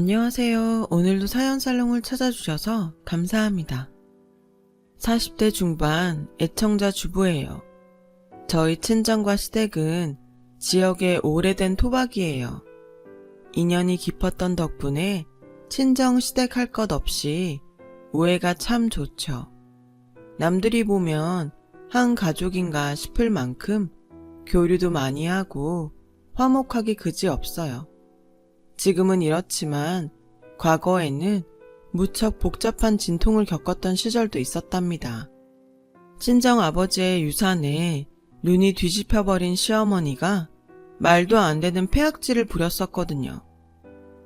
안녕하세요. 오늘도 사연 살롱을 찾아주셔서 감사합니다. 40대 중반 애청자 주부예요. 저희 친정과 시댁은 지역의 오래된 토박이에요. 인연이 깊었던 덕분에 친정 시댁 할 것 없이 우애가 참 좋죠. 남들이 보면 한 가족인가 싶을 만큼 교류도 많이 하고 화목하기 그지 없어요. 지금은 이렇지만 과거에는 무척 복잡한 진통을 겪었던 시절도 있었답니다. 친정 아버지의 유산에 눈이 뒤집혀버린 시어머니가 말도 안 되는 폐악질을 부렸었거든요.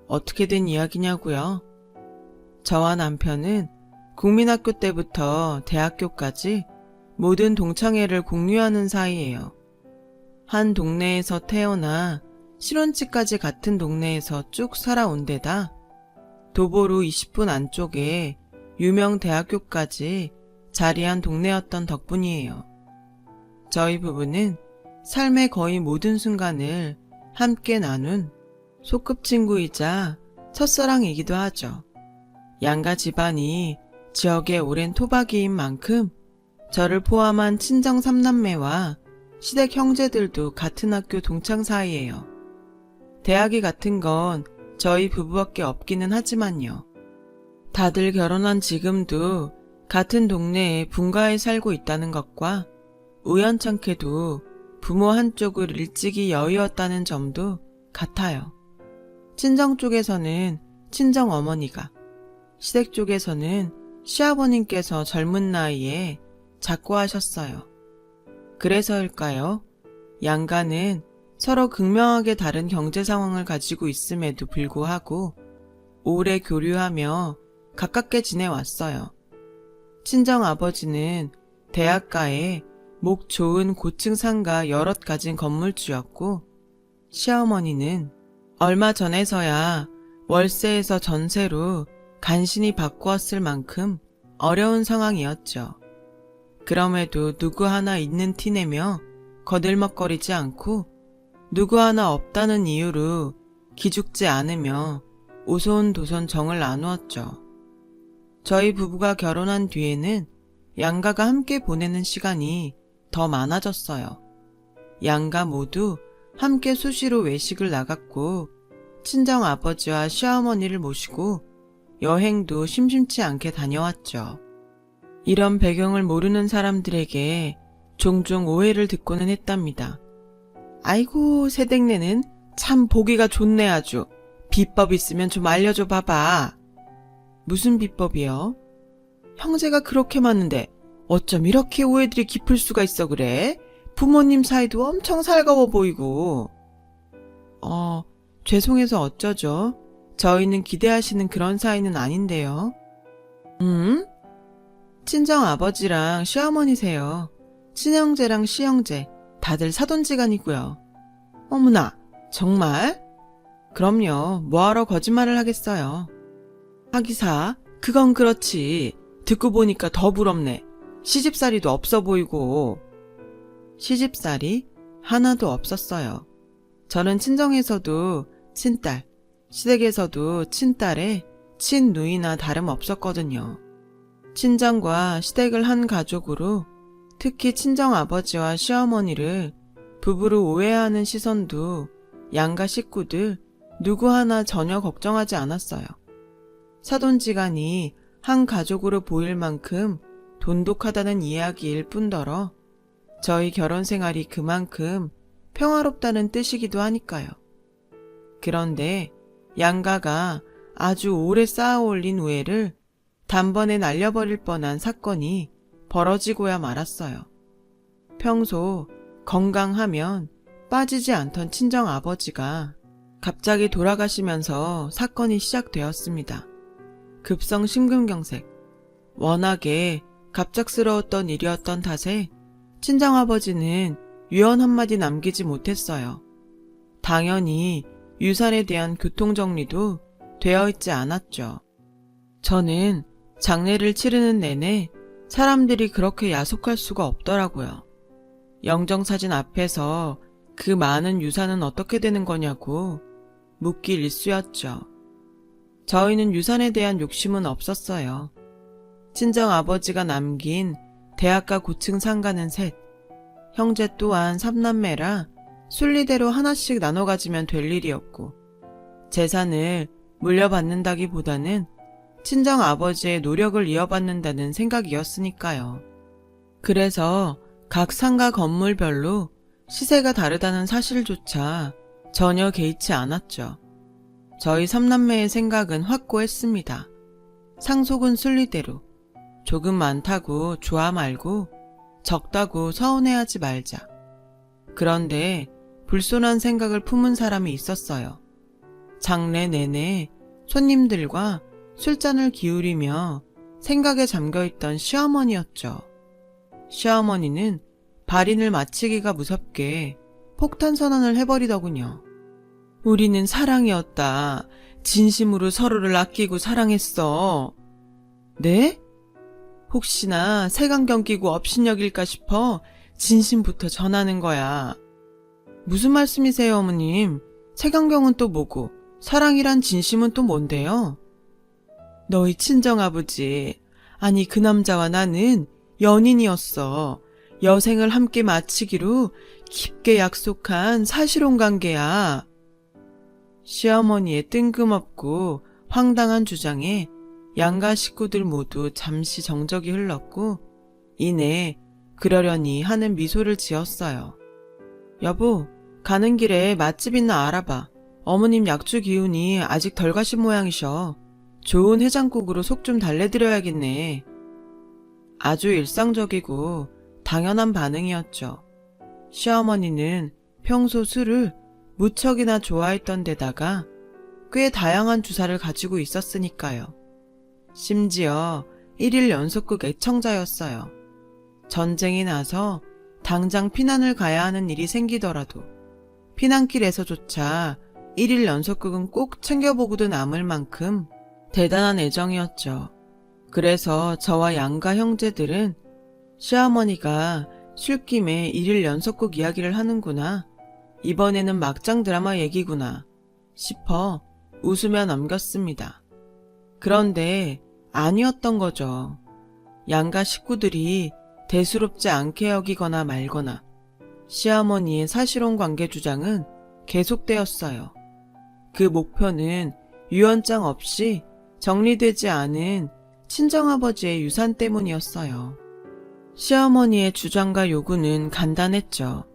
어떻게 된 이야기냐고요? 저와 남편은 국민학교 때부터 대학교까지 모든 동창회를 공유하는 사이예요. 한 동네에서 태어나 실혼지까지 같은 동네에서 쭉 살아온 데다 도보로 20분 안쪽에 유명 대학교까지 자리한 동네였던 덕분이에요. 저희 부부는 삶의 거의 모든 순간을 함께 나눈 소꿉친구이자 첫사랑이기도 하죠. 양가 집안이 지역의 오랜 토박이인 만큼 저를 포함한 친정 삼남매와 시댁 형제들도 같은 학교 동창 사이예요. 대학이 같은 건 저희 부부밖에 없기는 하지만요. 다들 결혼한 지금도 같은 동네에 분가에 살고 있다는 것과 우연찮게도 부모 한쪽을 일찍이 여의었다는 점도 같아요. 친정 쪽에서는 친정 어머니가, 시댁 쪽에서는 시아버님께서 젊은 나이에 작고하셨어요. 그래서일까요? 양가는 서로 극명하게 다른 경제 상황을 가지고 있음에도 불구하고 오래 교류하며 가깝게 지내왔어요. 친정 아버지는 대학가에 목 좋은 고층 상가 여럿 가진 건물주였고 시어머니는 얼마 전에서야 월세에서 전세로 간신히 바꾸었을 만큼 어려운 상황이었죠. 그럼에도 누구 하나 있는 티 내며 거들먹거리지 않고 누구 하나 없다는 이유로 기죽지 않으며 오손도손 정을 나누었죠. 저희 부부가 결혼한 뒤에는 양가가 함께 보내는 시간이 더 많아졌어요. 양가 모두 함께 수시로 외식을 나갔고 친정 아버지와 시어머니를 모시고 여행도 심심치 않게 다녀왔죠. 이런 배경을 모르는 사람들에게 종종 오해를 듣고는 했답니다. 아이고, 새댁네는 참 보기가 좋네 아주. 비법 있으면 좀 알려줘 봐봐. 무슨 비법이요? 형제가 그렇게 많은데 어쩜 이렇게 오해들이 깊을 수가 있어 그래? 부모님 사이도 엄청 살가워 보이고. 어, 죄송해서 어쩌죠? 저희는 기대하시는 그런 사이는 아닌데요. 음? 친정 아버지랑 시어머니세요. 친형제랑 시형제, 다들 사돈지간이고요. 어머나, 정말? 그럼요, 뭐하러 거짓말을 하겠어요. 하기사, 그건 그렇지. 듣고 보니까 더 부럽네. 시집살이도 없어 보이고. 시집살이 하나도 없었어요. 저는 친정에서도 친딸, 시댁에서도 친딸에 친누이나 다름없었거든요. 친정과 시댁을 한 가족으로 특히 친정 아버지와 시어머니를 부부로 오해하는 시선도 양가 식구들 누구 하나 전혀 걱정하지 않았어요. 사돈지간이 한 가족으로 보일 만큼 돈독하다는 이야기일 뿐더러 저희 결혼 생활이 그만큼 평화롭다는 뜻이기도 하니까요. 그런데 양가가 아주 오래 쌓아 올린 우애를 단번에 날려버릴 뻔한 사건이 벌어지고야 말았어요. 평소 건강하면 빠지지 않던 친정 아버지가 갑자기 돌아가시면서 사건이 시작되었습니다. 급성 심근경색. 워낙에 갑작스러웠던 일이었던 탓에 친정 아버지는 유언 한마디 남기지 못했어요. 당연히 유산에 대한 교통정리도 되어 있지 않았죠. 저는 장례를 치르는 내내 사람들이 그렇게 야속할 수가 없더라고요. 영정사진 앞에서 그 많은 유산은 어떻게 되는 거냐고 묻길 일쑤였죠. 저희는 유산에 대한 욕심은 없었어요. 친정 아버지가 남긴 대학가 고층 상가는 셋, 형제 또한 삼남매라 순리대로 하나씩 나눠 가지면 될 일이었고, 재산을 물려받는다기보다는 친정 아버지의 노력을 이어받는다는 생각이었으니까요. 그래서 각 상가 건물별로 시세가 다르다는 사실조차 전혀 개의치 않았죠. 저희 삼남매의 생각은 확고했습니다. 상속은 순리대로 조금 많다고 좋아 말고 적다고 서운해하지 말자. 그런데 불손한 생각을 품은 사람이 있었어요. 장례 내내 손님들과 술잔을 기울이며 생각에 잠겨있던 시어머니였죠. 시어머니는 발인을 마치기가 무섭게 폭탄 선언을 해버리더군요. 우리는 사랑이었다. 진심으로 서로를 아끼고 사랑했어. 네? 혹시나 색안경 끼고 업신여길까 싶어 진심부터 전하는 거야. 무슨 말씀이세요, 어머님? 색안경은 또 뭐고, 사랑이란 진심은 또 뭔데요? 너희 친정아버지, 아니 그 남자와 나는 연인이었어. 여생을 함께 마치기로 깊게 약속한 사실혼 관계야. 시어머니의 뜬금없고 황당한 주장에 양가 식구들 모두 잠시 정적이 흘렀고 이내 그러려니 하는 미소를 지었어요. 여보, 가는 길에 맛집 있나 알아봐. 어머님 약주 기운이 아직 덜 가신 모양이셔. 좋은 해장국으로 속 좀 달래드려야겠네. 아주 일상적이고 당연한 반응이었죠. 시어머니는 평소 술을 무척이나 좋아했던 데다가 꽤 다양한 주사를 가지고 있었으니까요. 심지어 1일 연속극 애청자였어요. 전쟁이 나서 당장 피난을 가야 하는 일이 생기더라도 피난길에서조차 1일 연속극은 꼭 챙겨보고도 남을 만큼 대단한 애정이었죠. 그래서 저와 양가 형제들은 시어머니가 술김에 1일 연속극 이야기를 하는구나. 이번에는 막장 드라마 얘기구나. 싶어 웃으며 넘겼습니다. 그런데 아니었던 거죠. 양가 식구들이 대수롭지 않게 여기거나 말거나 시어머니의 사실혼 관계 주장은 계속되었어요. 그 목표는 유언장 없이 정리되지 않은 친정아버지의 유산 때문이었어요. 시어머니의 주장과 요구는 간단했죠.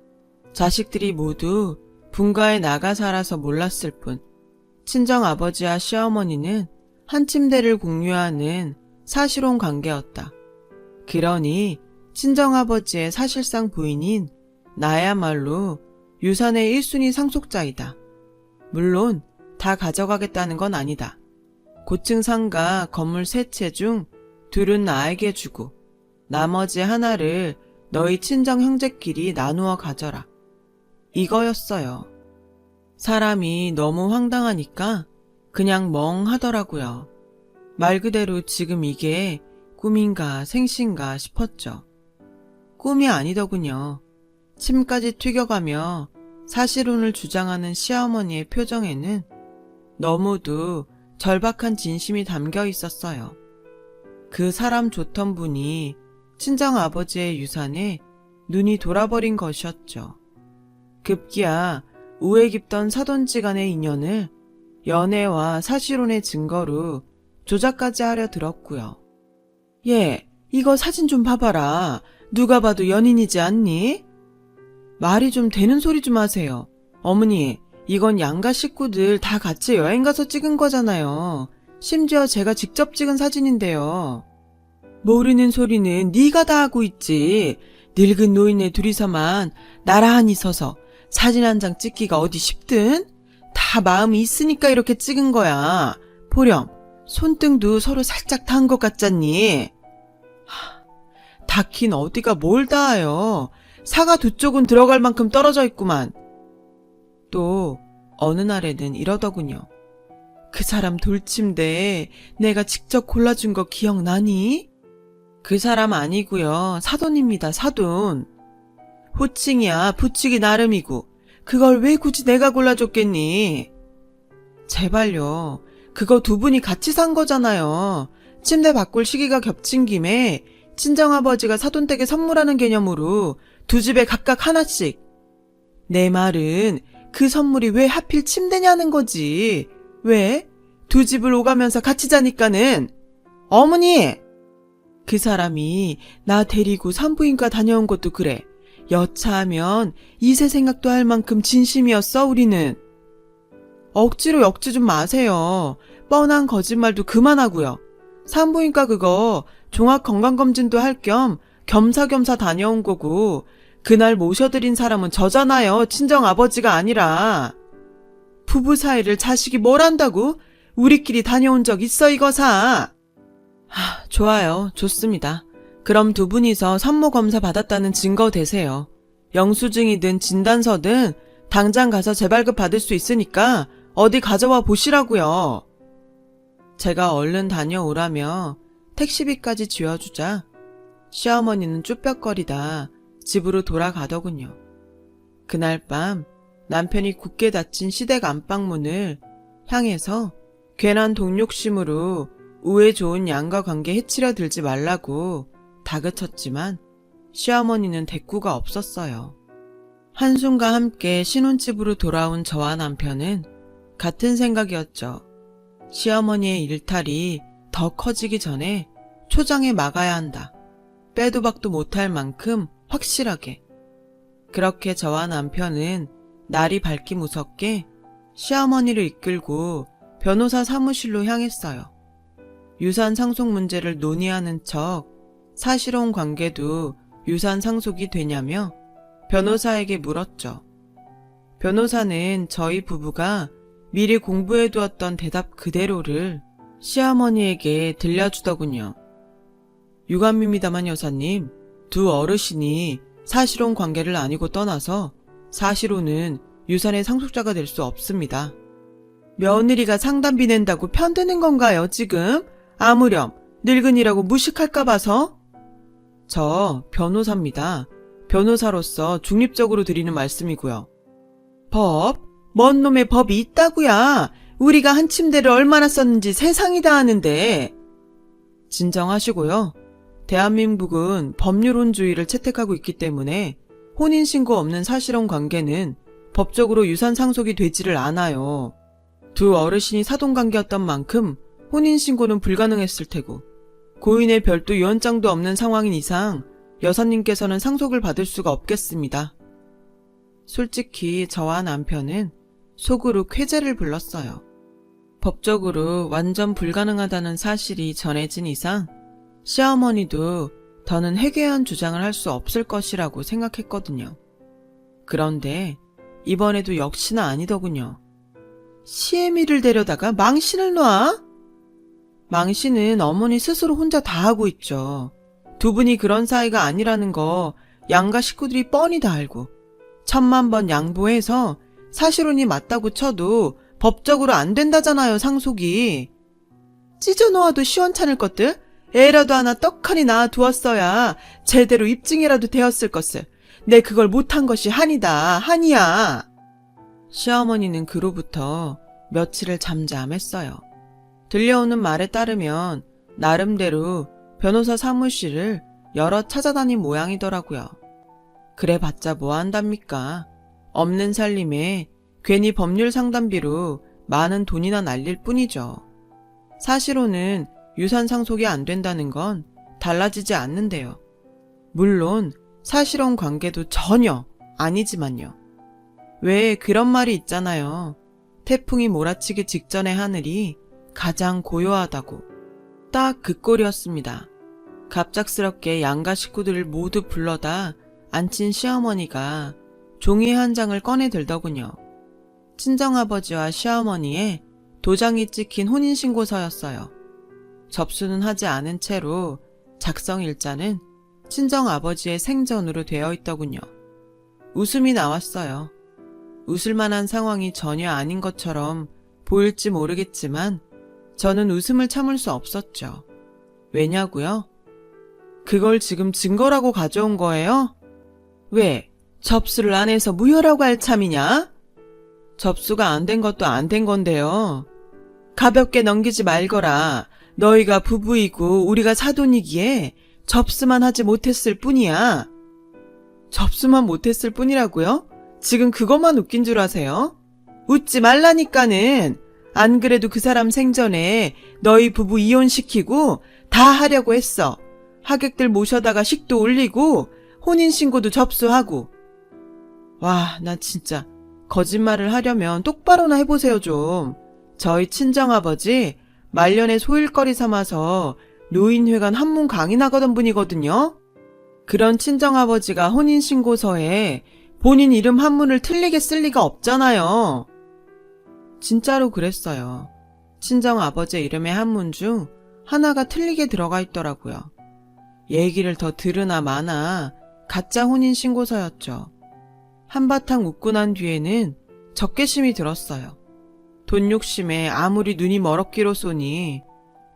자식들이 모두 분가에 나가 살아서 몰랐을 뿐, 친정아버지와 시어머니는 한 침대를 공유하는 사실혼 관계였다. 그러니 친정아버지의 사실상 부인인 나야말로 유산의 1순위 상속자이다. 물론 다 가져가겠다는 건 아니다. 고층 상가 건물 세 채 중 둘은 나에게 주고 나머지 하나를 너희 친정 형제끼리 나누어 가져라. 이거였어요. 사람이 너무 황당하니까 그냥 멍 하더라고요. 말 그대로 지금 이게 꿈인가 생신가 싶었죠. 꿈이 아니더군요. 침까지 튀겨가며 사실혼을 주장하는 시어머니의 표정에는 너무도 절박한 진심이 담겨 있었어요. 그 사람 좋던 분이 친정 아버지의 유산에 눈이 돌아버린 것이었죠. 급기야 우애 깊던 사돈지 간의 인연을 연애와 사실혼의 증거로 조작까지 하려 들었고요. 예, 이거 사진 좀 봐봐라. 누가 봐도 연인이지 않니? 말이 좀 되는 소리 좀 하세요. 어머니, 이건 양가 식구들 다 같이 여행 가서 찍은 거잖아요. 심지어 제가 직접 찍은 사진인데요. 모르는 소리는 네가 다 하고 있지. 늙은 노인네 둘이서만 나란히 서서 사진 한 장 찍기가 어디 쉽든? 다 마음이 있으니까 이렇게 찍은 거야. 보렴, 손등도 서로 살짝 닿은 것 같잖니? 하, 닿긴 어디가 뭘 닿아요. 사과 두 쪽은 들어갈 만큼 떨어져 있구만. 또 어느 날에는 이러더군요. 그 사람 돌침대 내가 직접 골라준 거 기억나니? 그 사람 아니고요. 사돈입니다. 사돈. 호칭이야. 붙이기 나름이고. 그걸 왜 굳이 내가 골라줬겠니? 제발요. 그거 두 분이 같이 산 거잖아요. 침대 바꿀 시기가 겹친 김에 친정아버지가 사돈댁에 선물하는 개념으로 두 집에 각각 하나씩. 내 말은 그 선물이 왜 하필 침대냐는 거지. 왜? 두 집을 오가면서 같이 자니까는. 어머니! 그 사람이 나 데리고 산부인과 다녀온 것도 그래. 여차하면 이세 생각도 할 만큼 진심이었어, 우리는. 억지로 역지 좀 마세요. 뻔한 거짓말도 그만하고요. 산부인과 그거 종합 건강검진도 할 겸 겸사겸사 다녀온 거고 그날 모셔드린 사람은 저잖아요. 친정 아버지가 아니라. 부부 사이를 자식이 뭘 안다고? 우리끼리 다녀온 적 있어 이거사. 하, 좋아요. 좋습니다. 그럼 두 분이서 산모 검사 받았다는 증거 대세요. 영수증이든 진단서든 당장 가서 재발급 받을 수 있으니까 어디 가져와 보시라고요. 제가 얼른 다녀오라며 택시비까지 쥐어주자 시어머니는 쭈뼛거리다 집으로 돌아가더군요. 그날 밤 남편이 굳게 닫힌 시댁 안방문을 향해서 괜한 동욕심으로 우애 좋은 양과 관계 해치려 들지 말라고 다그쳤지만 시어머니는 대꾸가 없었어요. 한숨과 함께 신혼집으로 돌아온 저와 남편은 같은 생각이었죠. 시어머니의 일탈이 더 커지기 전에 초장에 막아야 한다. 빼도 박도 못할 만큼 확실하게. 그렇게 저와 남편은 날이 밝기 무섭게 시어머니를 이끌고 변호사 사무실로 향했어요. 유산 상속 문제를 논의하는 척 사실혼 관계도 유산 상속이 되냐며 변호사에게 물었죠. 변호사는 저희 부부가 미리 공부해 두었던 대답 그대로를 시어머니에게 들려주더군요. 유감입니다만 여사님, 두 어르신이 사실혼 관계를 아니고 떠나서 사실혼은 유산의 상속자가 될 수 없습니다. 며느리가 상담비 낸다고 편드는 건가요, 지금? 아무렴, 늙은이라고 무식할까 봐서? 저 변호사입니다. 변호사로서 중립적으로 드리는 말씀이고요. 법? 뭔 놈의 법이 있다구야. 우리가 한 침대를 얼마나 썼는지 세상이 다 아는데. 진정하시고요. 대한민국은 법률혼주의를 채택하고 있기 때문에 혼인신고 없는 사실혼 관계는 법적으로 유산 상속이 되지를 않아요. 두 어르신이 사돈관계였던 만큼 혼인신고는 불가능했을 테고 고인의 별도 유언장도 없는 상황인 이상 여사님께서는 상속을 받을 수가 없겠습니다. 솔직히 저와 남편은 속으로 쾌재를 불렀어요. 법적으로 완전 불가능하다는 사실이 전해진 이상 시어머니도 더는 해괴한 주장을 할 수 없을 것이라고 생각했거든요. 그런데 이번에도 역시나 아니더군요. 시애미를 데려다가 망신을 놔? 망신은 어머니 스스로 혼자 다 하고 있죠. 두 분이 그런 사이가 아니라는 거 양가 식구들이 뻔히 다 알고 천만 번 양보해서 사실혼이 맞다고 쳐도 법적으로 안 된다잖아요, 상속이. 찢어 놓아도 시원찮을 것들? 애라도 하나 떡하니 낳아 두었어야 제대로 입증이라도 되었을 것을. 내 그걸 못한 것이 한이다, 한이야. 시어머니는 그로부터 며칠을 잠잠했어요. 들려오는 말에 따르면 나름대로 변호사 사무실을 여러 찾아다닌 모양이더라고요. 그래봤자 뭐 한답니까? 없는 살림에 괜히 법률 상담비로 많은 돈이나 날릴 뿐이죠. 사실로는 유산 상속이 안 된다는 건 달라지지 않는데요. 물론 사실혼 관계도 전혀 아니지만요. 왜 그런 말이 있잖아요. 태풍이 몰아치기 직전의 하늘이 가장 고요하다고. 딱 그 꼴이었습니다. 갑작스럽게 양가 식구들을 모두 불러다 앉힌 시어머니가 종이 한 장을 꺼내 들더군요. 친정아버지와 시어머니의 도장이 찍힌 혼인신고서였어요. 접수는 하지 않은 채로 작성 일자는 친정 아버지의 생전으로 되어 있더군요. 웃음이 나왔어요. 웃을 만한 상황이 전혀 아닌 것처럼 보일지 모르겠지만 저는 웃음을 참을 수 없었죠. 왜냐고요? 그걸 지금 증거라고 가져온 거예요? 왜? 접수를 안 해서 무효라고 할 참이냐? 접수가 안 된 것도 안 된 건데요. 가볍게 넘기지 말거라. 너희가 부부이고 우리가 사돈이기에 접수만 하지 못했을 뿐이야. 접수만 못했을 뿐이라고요? 지금 그것만 웃긴 줄 아세요? 웃지 말라니까는. 안 그래도 그 사람 생전에 너희 부부 이혼시키고 다 하려고 했어. 하객들 모셔다가 식도 올리고 혼인신고도 접수하고. 와, 나 진짜 거짓말을 하려면 똑바로나 해보세요 좀. 저희 친정아버지 말년에 소일거리 삼아서 노인회관 한문 강인하거던 분이거든요. 그런 친정아버지가 혼인신고서에 본인 이름 한문을 틀리게 쓸 리가 없잖아요. 진짜로 그랬어요. 친정아버지 이름의 한문 중 하나가 틀리게 들어가 있더라고요. 얘기를 더 들으나 마나 가짜 혼인신고서였죠. 한바탕 웃고 난 뒤에는 적개심이 들었어요. 돈 욕심에 아무리 눈이 멀었기로 쏘니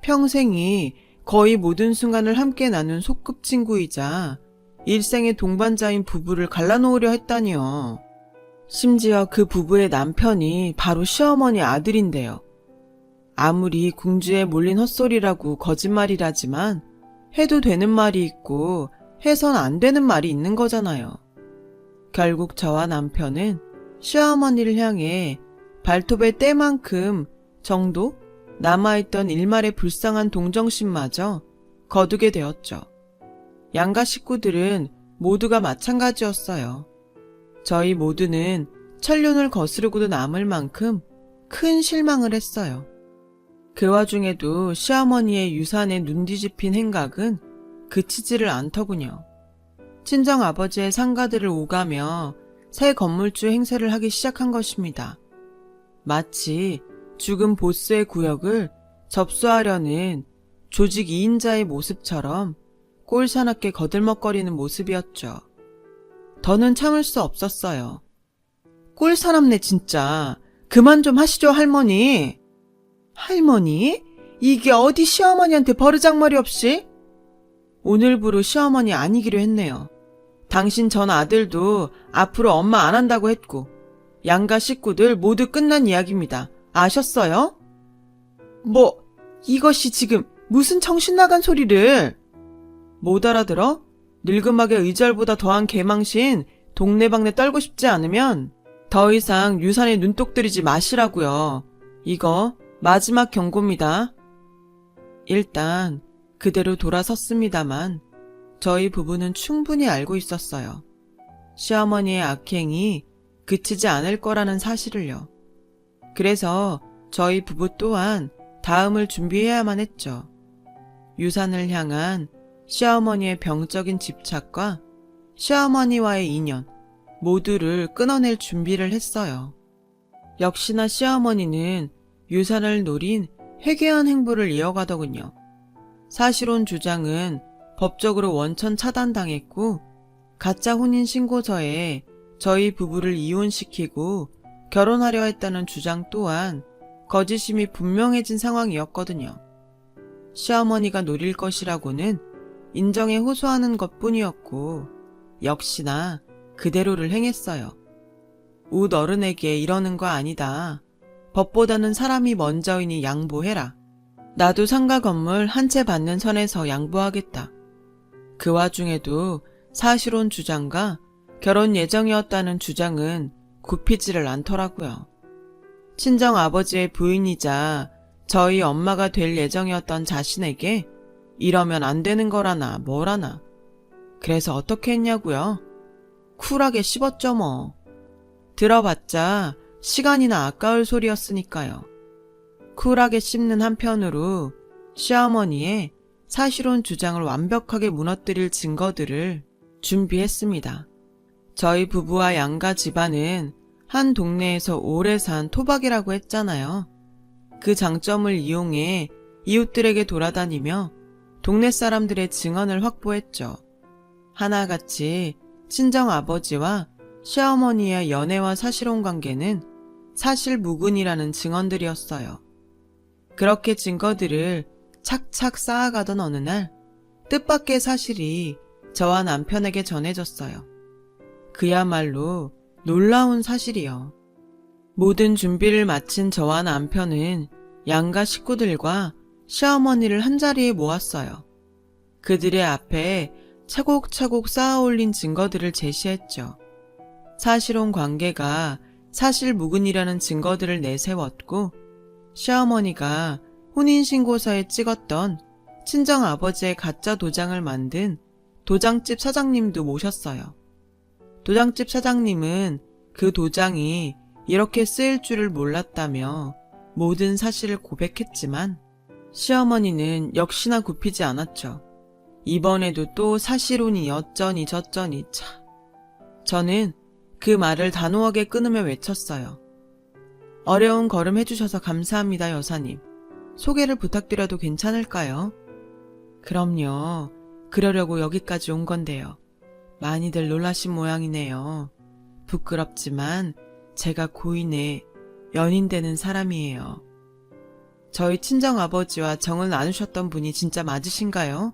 평생이 거의 모든 순간을 함께 나눈 소꿉친구이자 일생의 동반자인 부부를 갈라놓으려 했다니요. 심지어 그 부부의 남편이 바로 시어머니 아들인데요. 아무리 궁주에 몰린 헛소리라고 거짓말이라지만 해도 되는 말이 있고 해선 안 되는 말이 있는 거잖아요. 결국 저와 남편은 시어머니를 향해 발톱의 때만큼 정도 남아있던 일말의 불쌍한 동정심마저 거두게 되었죠. 양가 식구들은 모두가 마찬가지였어요. 저희 모두는 천륜을 거스르고도 남을 만큼 큰 실망을 했어요. 그 와중에도 시어머니의 유산에 눈 뒤집힌 행각은 그치지를 않더군요. 친정 아버지의 상가들을 오가며 새 건물주 행세를 하기 시작한 것입니다. 마치 죽은 보스의 구역을 접수하려는 조직 2인자의 모습처럼 꼴사납게 거들먹거리는 모습이었죠. 더는 참을 수 없었어요. 꼴사납네 진짜. 그만 좀 하시죠 할머니. 할머니? 이게 어디 시어머니한테 버르장머리 없이? 오늘부로 시어머니 아니기로 했네요. 당신 전 아들도 앞으로 엄마 안 한다고 했고, 양가 식구들 모두 끝난 이야기입니다. 아셨어요? 뭐, 이것이 지금 무슨 정신 나간 소리를. 못 알아들어? 늙음하게 의절보다 더한 개망신 동네방네 떨고 싶지 않으면 더 이상 유산에 눈독 들이지 마시라고요. 이거 마지막 경고입니다. 일단 그대로 돌아섰습니다만 저희 부부는 충분히 알고 있었어요. 시어머니의 악행이 그치지 않을 거라는 사실을요. 그래서 저희 부부 또한 다음을 준비해야만 했죠. 유산을 향한 시어머니의 병적인 집착과 시어머니와의 인연 모두를 끊어낼 준비를 했어요. 역시나 시어머니는 유산을 노린 회개한 행보를 이어가더군요. 사실혼 주장은 법적으로 원천 차단당했고 가짜 혼인 신고서에 저희 부부를 이혼시키고 결혼하려 했다는 주장 또한 거짓임이 분명해진 상황이었거든요. 시어머니가 노릴 것이라고는 인정에 호소하는 것 뿐이었고, 역시나 그대로를 행했어요. 웃 어른에게 이러는 거 아니다. 법보다는 사람이 먼저이니 양보해라. 나도 상가 건물 한 채 받는 선에서 양보하겠다. 그 와중에도 사실혼 주장과 결혼 예정이었다는 주장은 굽히지를 않더라고요. 친정 아버지의 부인이자 저희 엄마가 될 예정이었던 자신에게 이러면 안 되는 거라나 뭐라나. 그래서 어떻게 했냐고요? 쿨하게 씹었죠 뭐. 들어봤자 시간이나 아까울 소리였으니까요. 쿨하게 씹는 한편으로 시어머니의 사실혼 주장을 완벽하게 무너뜨릴 증거들을 준비했습니다. 저희 부부와 양가 집안은 한 동네에서 오래 산 토박이라고 했잖아요. 그 장점을 이용해 이웃들에게 돌아다니며 동네 사람들의 증언을 확보했죠. 하나같이 친정 아버지와 시어머니의 연애와 사실혼 관계는 사실 무근이라는 증언들이었어요. 그렇게 증거들을 착착 쌓아가던 어느 날 뜻밖의 사실이 저와 남편에게 전해졌어요. 그야말로 놀라운 사실이요. 모든 준비를 마친 저와 남편은 양가 식구들과 시어머니를 한자리에 모았어요. 그들의 앞에 차곡차곡 쌓아 올린 증거들을 제시했죠. 사실혼 관계가 사실 무근이라는 증거들을 내세웠고, 시어머니가 혼인신고서에 찍었던 친정아버지의 가짜 도장을 만든 도장집 사장님도 모셨어요. 도장집 사장님은 그 도장이 이렇게 쓰일 줄을 몰랐다며 모든 사실을 고백했지만 시어머니는 역시나 굽히지 않았죠. 이번에도 또 사실혼이 어쩌니 저쩌니 차. 저는 그 말을 단호하게 끊으며 외쳤어요. 어려운 걸음 해주셔서 감사합니다, 여사님. 소개를 부탁드려도 괜찮을까요? 그럼요. 그러려고 여기까지 온 건데요. 많이들 놀라신 모양이네요. 부끄럽지만 제가 고인의 연인되는 사람이에요. 저희 친정아버지와 정을 나누셨던 분이 진짜 맞으신가요?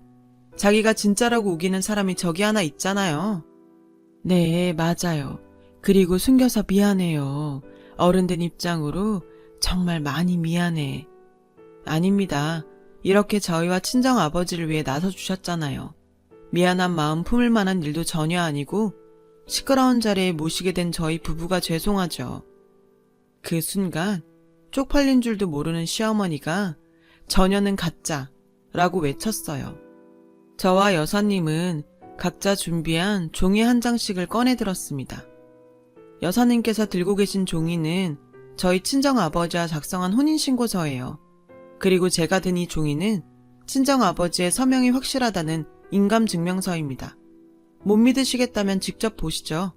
자기가 진짜라고 우기는 사람이 저기 하나 있잖아요. 네, 맞아요. 그리고 숨겨서 미안해요. 어른된 입장으로 정말 많이 미안해. 아닙니다. 이렇게 저희와 친정아버지를 위해 나서주셨잖아요. 미안한 마음 품을 만한 일도 전혀 아니고 시끄러운 자리에 모시게 된 저희 부부가 죄송하죠. 그 순간 쪽팔린 줄도 모르는 시어머니가 전혀는 가짜 라고 외쳤어요. 저와 여사님은 각자 준비한 종이 한 장씩을 꺼내 들었습니다. 여사님께서 들고 계신 종이는 저희 친정아버지와 작성한 혼인신고서예요. 그리고 제가 든 이 종이는 친정아버지의 서명이 확실하다는 인감증명서입니다. 못 믿으시겠다면 직접 보시죠.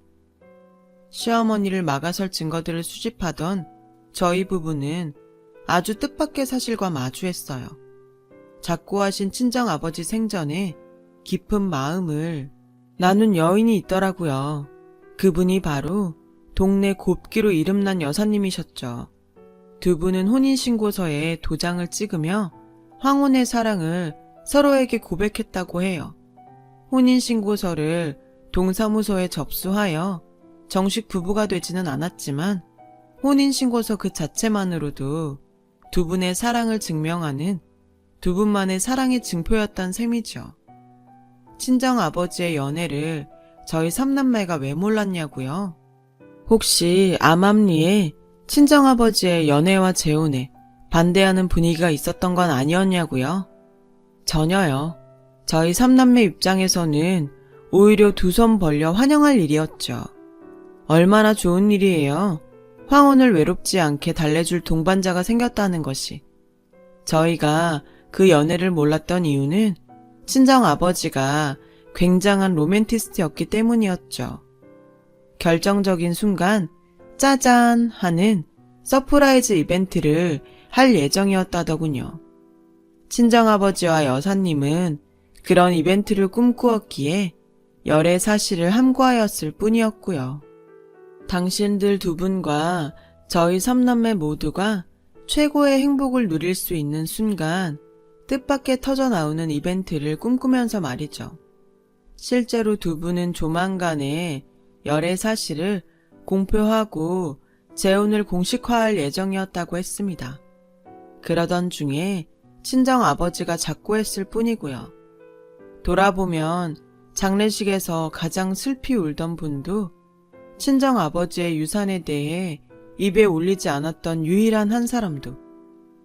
시어머니를 막아설 증거들을 수집하던 저희 부부는 아주 뜻밖의 사실과 마주했어요. 작고하신 친정아버지 생전에 깊은 마음을 나눈 여인이 있더라고요. 그분이 바로 동네 곱기로 이름난 여사님이셨죠. 두 분은 혼인신고서에 도장을 찍으며 황혼의 사랑을 서로에게 고백했다고 해요. 혼인신고서를 동사무소에 접수하여 정식 부부가 되지는 않았지만 혼인신고서 그 자체만으로도 두 분의 사랑을 증명하는 두 분만의 사랑의 증표였던 셈이죠. 친정 아버지의 연애를 저희 삼남매가 왜 몰랐냐고요? 혹시 암암리에 친정 아버지의 연애와 재혼에 반대하는 분위기가 있었던 건 아니었냐고요? 전혀요. 저희 삼남매 입장에서는 오히려 두 손 벌려 환영할 일이었죠. 얼마나 좋은 일이에요. 황혼을 외롭지 않게 달래줄 동반자가 생겼다는 것이. 저희가 그 연애를 몰랐던 이유는 친정 아버지가 굉장한 로맨티스트였기 때문이었죠. 결정적인 순간 짜잔 하는 서프라이즈 이벤트를 할 예정이었다더군요. 친정아버지와 여사님은 그런 이벤트를 꿈꾸었기에 열의 사실을 함구하였을 뿐이었고요. 당신들 두 분과 저희 삼남매 모두가 최고의 행복을 누릴 수 있는 순간 뜻밖의 터져 나오는 이벤트를 꿈꾸면서 말이죠. 실제로 두 분은 조만간에 열의 사실을 공표하고 재혼을 공식화할 예정이었다고 했습니다. 그러던 중에 친정 아버지가 작고했을 뿐이고요. 돌아보면 장례식에서 가장 슬피 울던 분도 친정 아버지의 유산에 대해 입에 올리지 않았던 유일한 한 사람도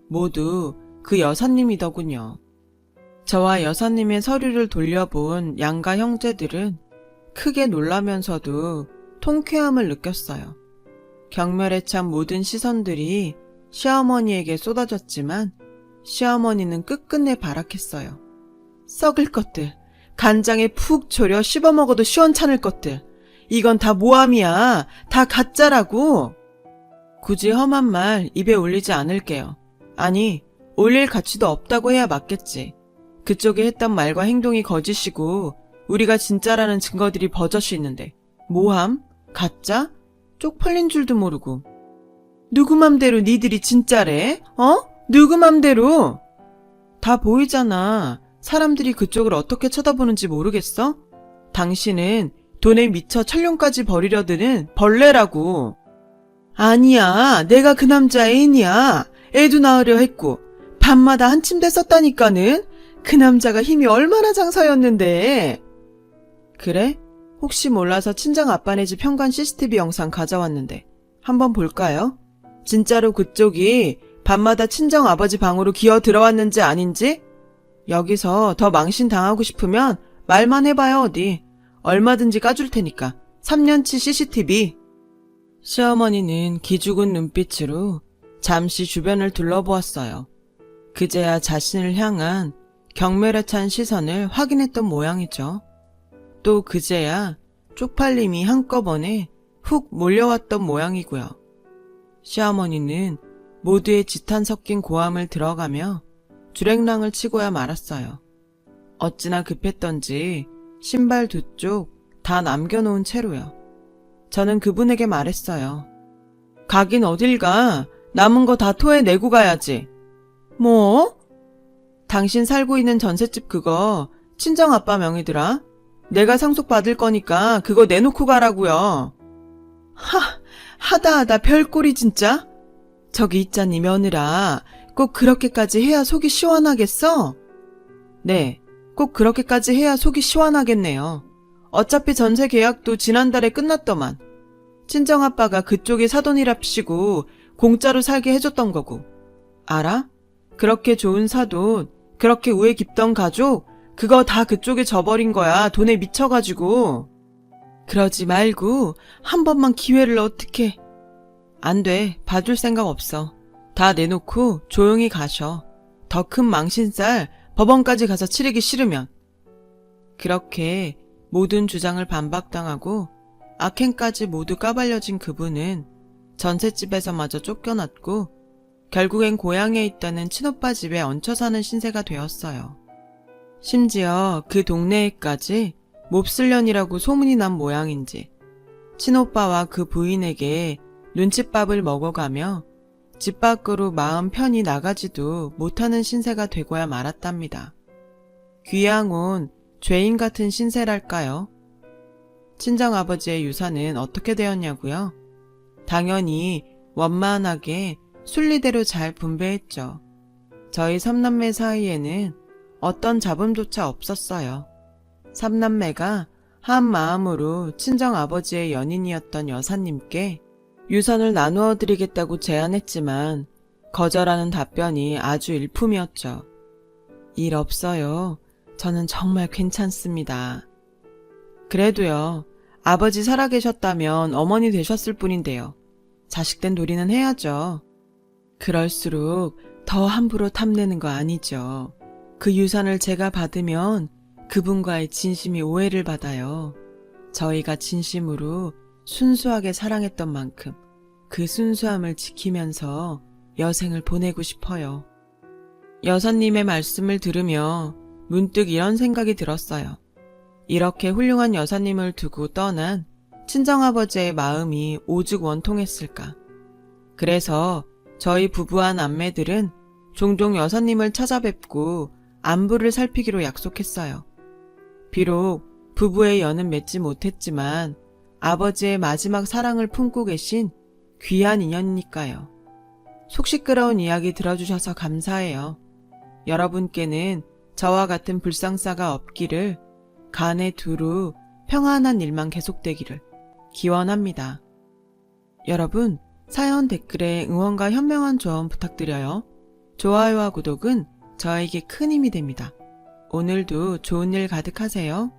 모두 그 여사님이더군요. 저와 여사님의 서류를 돌려본 양가 형제들은 크게 놀라면서도 통쾌함을 느꼈어요. 경멸에 찬 모든 시선들이 시어머니에게 쏟아졌지만 시어머니는 끝끝내 발악했어요. 썩을 것들, 간장에 푹 졸여 씹어 먹어도 시원찮을 것들. 이건 다 모함이야. 다 가짜라고. 굳이 험한 말 입에 올리지 않을게요. 아니, 올릴 가치도 없다고 해야 맞겠지. 그쪽에 했던 말과 행동이 거짓이고 우리가 진짜라는 증거들이 버젓이 있는데 모함? 가짜? 쪽팔린 줄도 모르고 누구 맘대로 니들이 진짜래? 어? 누구 맘대로? 다 보이잖아. 사람들이 그쪽을 어떻게 쳐다보는지 모르겠어? 당신은 돈에 미쳐 천룡까지 버리려 드는 벌레라고. 아니야, 내가 그 남자 애인이야. 애도 낳으려 했고 밤마다 한 침대 썼다니까는 그 남자가 힘이 얼마나 장사였는데. 그래? 혹시 몰라서 친정 아빠네 집 현관 CCTV 영상 가져왔는데 한번 볼까요? 진짜로 그쪽이 밤마다 친정 아버지 방으로 기어 들어왔는지 아닌지? 여기서 더 망신 당하고 싶으면 말만 해봐요 어디. 얼마든지 까줄 테니까. 3년치 CCTV. 시어머니는 기죽은 눈빛으로 잠시 주변을 둘러보았어요. 그제야 자신을 향한 경멸에 찬 시선을 확인했던 모양이죠. 또 그제야 쪽팔림이 한꺼번에 훅 몰려왔던 모양이고요. 시어머니는 모두의 지탄 섞인 고함을 들어가며 주랭랑을 치고야 말았어요. 어찌나 급했던지 신발 두 쪽 다 남겨놓은 채로요. 저는 그분에게 말했어요. 가긴 어딜 가? 남은 거 다 토해내고 가야지. 뭐? 당신 살고 있는 전셋집 그거 친정 아빠 명의더라. 내가 상속받을 거니까 그거 내놓고 가라고요. 하, 하다 하다 별꼴이 진짜? 저기 있잖니 며느라. 꼭 그렇게까지 해야 속이 시원하겠어? 네, 꼭 그렇게까지 해야 속이 시원하겠네요. 어차피 전세 계약도 지난달에 끝났더만. 친정아빠가 그쪽에 사돈이랍시고 공짜로 살게 해줬던 거고. 알아? 그렇게 좋은 사돈, 그렇게 우애 깊던 가족, 그거 다 그쪽에 져버린 거야. 돈에 미쳐가지고. 그러지 말고 한 번만 기회를 어떻게. 안 돼. 봐줄 생각 없어. 다 내놓고 조용히 가셔. 더 큰 망신살 법원까지 가서 치르기 싫으면. 그렇게 모든 주장을 반박당하고 악행까지 모두 까발려진 그분은 전셋집에서마저 쫓겨났고 결국엔 고향에 있다는 친오빠 집에 얹혀 사는 신세가 되었어요. 심지어 그 동네에까지 몹쓸년이라고 소문이 난 모양인지 친오빠와 그 부인에게 눈칫밥을 먹어가며 집 밖으로 마음 편히 나가지도 못하는 신세가 되고야 말았답니다. 귀양 온 죄인 같은 신세랄까요? 친정아버지의 유산은 어떻게 되었냐고요? 당연히 원만하게 순리대로 잘 분배했죠. 저희 삼남매 사이에는 어떤 잡음조차 없었어요. 삼남매가 한 마음으로 친정아버지의 연인이었던 여사님께 유산을 나누어 드리겠다고 제안했지만 거절하는 답변이 아주 일품이었죠. 일 없어요. 저는 정말 괜찮습니다. 그래도요, 아버지 살아계셨다면 어머니 되셨을 뿐인데요. 자식된 도리는 해야죠. 그럴수록 더 함부로 탐내는 거 아니죠. 그 유산을 제가 받으면 그분과의 진심이 오해를 받아요. 저희가 진심으로 순수하게 사랑했던 만큼 그 순수함을 지키면서 여생을 보내고 싶어요. 여사님의 말씀을 들으며 문득 이런 생각이 들었어요. 이렇게 훌륭한 여사님을 두고 떠난 친정아버지의 마음이 오죽 원통했을까. 그래서 저희 부부와 남매들은 종종 여사님을 찾아뵙고 안부를 살피기로 약속했어요. 비록 부부의 연은 맺지 못했지만 아버지의 마지막 사랑을 품고 계신 귀한 인연이니까요. 속 시끄러운 이야기 들어주셔서 감사해요. 여러분께는 저와 같은 불상사가 없기를 간에 두루 평안한 일만 계속되기를 기원합니다. 여러분, 사연 댓글에 응원과 현명한 조언 부탁드려요. 좋아요와 구독은 저에게 큰 힘이 됩니다. 오늘도 좋은 일 가득하세요.